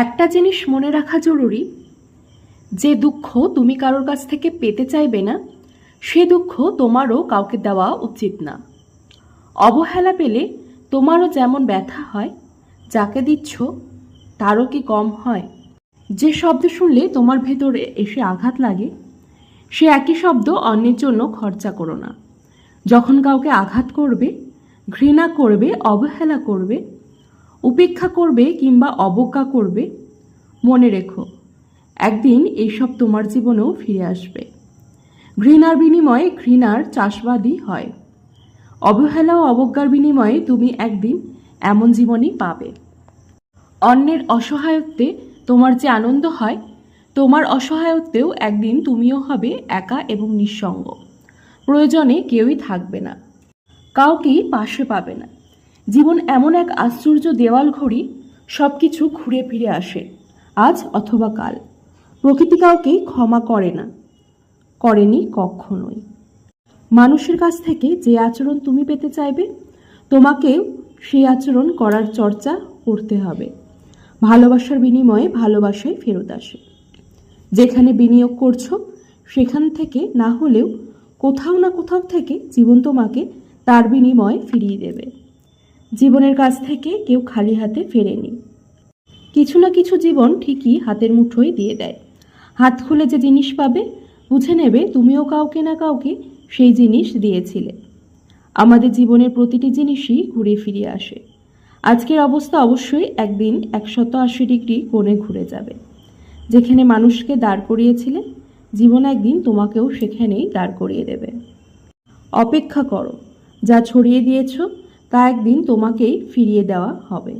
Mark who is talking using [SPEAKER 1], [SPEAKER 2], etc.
[SPEAKER 1] একটা জিনিস মনে রাখা জরুরি, যে দুঃখ তুমি কারোর কাছ থেকে পেতে চাইবে না, সে দুঃখ তোমারও কাউকে দেওয়া উচিত না। অবহেলা পেলে তোমারও যেমন ব্যথা হয়, যাকে দিচ্ছ তারও কি কম হয়? যে শব্দ শুনলে তোমার ভেতরে এসে আঘাত লাগে, সে একই শব্দ অন্যের জন্য খরচা করো না। যখন কাউকে আঘাত করবে, ঘৃণা করবে, অবহেলা করবে উপেক্ষা করবে কিংবা অবজ্ঞা করবে? মনে রেখো, একদিন এইসব তোমার জীবনেও ফিরে আসবে। ঘৃণার বিনিময়ে ঘৃণার চাষবাদই হয়। অবহেলা ও অবজ্ঞার বিনিময়ে তুমি একদিন এমন জীবনই পাবে। অন্যের অসহায়ত্বে তোমার যে আনন্দ হয়, তোমার অসহায়ত্বেও একদিন তুমিও হবে একা এবং নিঃসঙ্গ। প্রয়োজনে কেউই থাকবে না। কাউকেই পাশে পাবে না। জীবন এমন এক আশ্চর্য দেওয়াল ঘড়ি সব কিছু ঘুরে ফিরে আসে, আজ অথবা কাল। প্রকৃতি কাউকে ক্ষমা করে না, করেনি কখনোই। মানুষের কাছ থেকে যে আচরণ তুমি পেতে চাইবে, তোমাকেও সেই আচরণ করার চর্চা করতে হবে। ভালোবাসার বিনিময়ে ভালোবাসায় ফেরত আসে। যেখানে বিনিয়োগ করছ, সেখান থেকে না হলেও কোথাও না কোথাও থেকে জীবন তোমাকে তার বিনিময়ে ফিরিয়ে দেবে। জীবনের কাছ থেকে কেউ খালি হাতে ফেরেনি। কিছু না কিছু জীবন ঠিকই হাতের মুঠোয় দিয়ে দেয়। হাত খুলে যে জিনিস পাবে, বুঝে নেবে তুমিও কাউকে না কাউকে সেই জিনিস দিয়েছিলে। আমাদের জীবনের প্রতিটি জিনিসই ঘুরে ফিরে আসে। আজকের অবস্থা অবশ্যই একদিন একশত আশি ডিগ্রি কোণে ঘুরে যাবে। যেখানে মানুষকে দাঁড় করিয়েছিলে, জীবন একদিন তোমাকেও সেখানেই দাঁড় করিয়ে দেবে। অপেক্ষা করো, যা ছড়িয়ে দিয়েছ তা একদিন তোমাকেই ফিরিয়ে দেওয়া হবে।